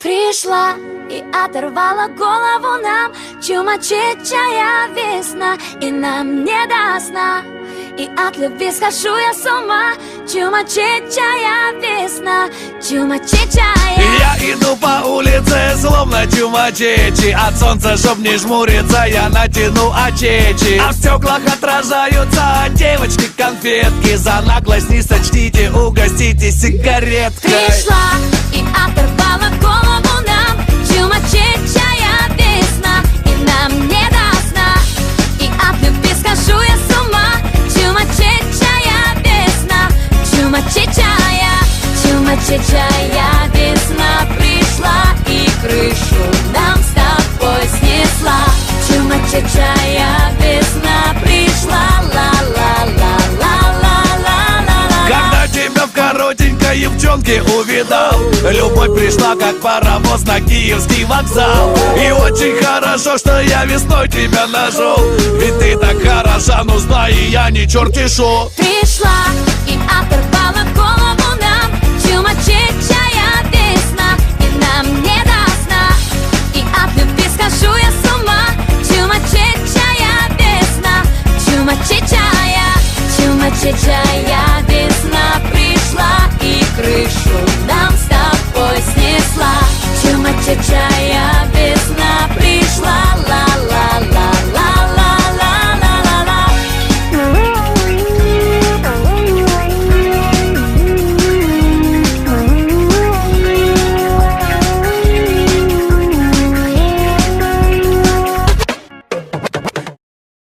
Пришла и оторвала голову нам. Чумачечая весна И нам не до сна. И от любви схожу я с ума. Чумачечая весна Чумачечая Я иду по улице, словно чумачечи От солнца, чтоб не жмуриться, я натяну очечи. А в стеклах отражаются девочки конфетки. За наглость не сочтите, угостите сигареткой. Пришла Чумачечая весна пришла И крышу нам с тобой снесла. Чумачечая весна пришла Ла-ла-ла-ла-ла-ла-ла-ла. Когда тебя в коротенькой юбчонке увидал Любовь пришла, как паровоз на киевский вокзал. И очень хорошо, что я весной тебя нашел. Ведь ты так хороша, ну знай, я не черти шо Пришла Чумачечая